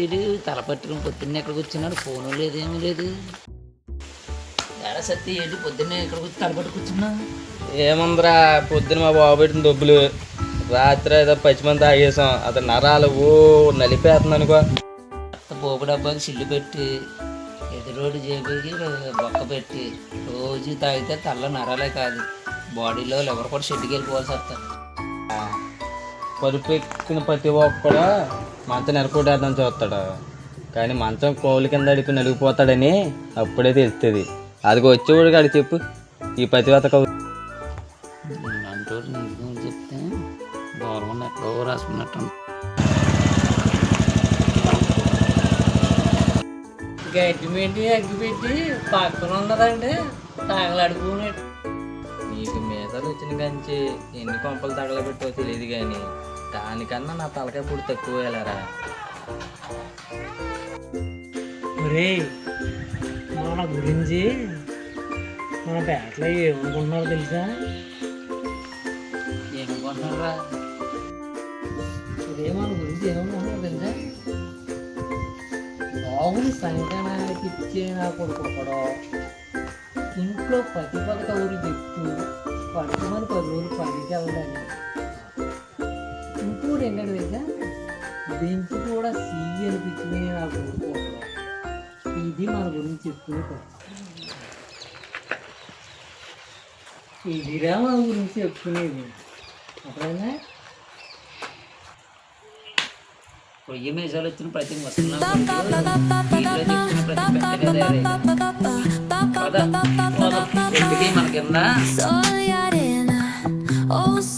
ఏంటి తల పట్టుకుని పొద్దున్నే ఎక్కడికి వచ్చినాడు ఫోను లేదు ఏమీ లేదు. ఏడా సత్తి ఏంటి? పొద్దున్నే ఎక్కడికి వచ్చి తల పట్టు కూర్చున్నా ఏముందిరా పొద్దున మా బాబు పెట్టిన డబ్బులు. రాత్రి ఏదో పచ్చిమంది తాగేసాం. అతను నరాలు ఓ నలిపేస్తుంది అనుకో పోపు డబ్బాకి సిల్లు పెట్టి ఎదురోడు జేబుకి బొక్క పెట్టి రోజు తాగితే తల్ల నరాలే కాదు. బాడీలో ఎవరు కూడా షెడ్కి వెళ్ళిపోవాల్సి వస్తుంది. పరుపు ఎక్కిన ప్రతి ఒక్కడు మంచం నెరకొట్టేద్దాం చూస్తాడు. కానీ మంచం కోవుల కింద అడిపి నలిగిపోతాడని అప్పుడే తెలుస్తుంది అది వచ్చేవాడు కాడు చెప్పు. ఈ పతివత కవు అంటే చెప్తే గౌరవం ఎక్కడో రాసుకున్నట్టు గడ్డి పెట్టి అగ్గి పెట్టి పక్కన ఉన్నదండి. తాగలాడుకున్నట్టు నీకు మీసాలు వచ్చిన కంచి ఎన్ని కొంపలు తగలబెట్టో తెలియదు కానీ దానికన్నా నా తలకాయ పొడి తక్కువ వెళ్ళారా ఒరే మన గురించి మన పేటలో ఏమనుకుంటున్నారో తెలుసా? ఏమనుకుంటున్నారా? ఒరే మన గురించి ఏమనుకుంటున్నారో తెలుసా? బాబుని సంకనానికి ఇచ్చే నా కొడుకు ఒకడో ఇంట్లో పది పది కబుర్లు చెప్తూ పడుకోమని పది రోజులు పనికి వెళ్ళదని ఏంటంటే తెలుసా బెంచ్ కూడా సీ అనిపించింది నా కొడుకు ఒకడు ఇది మన గురించి చెప్పుకునే. ఇదిరా మన గురించి చెప్పుకునేది అప్పుడైనా పొయ్యి మీసాలు వచ్చిన ప్రతి. ఎందుకే మన కింద oh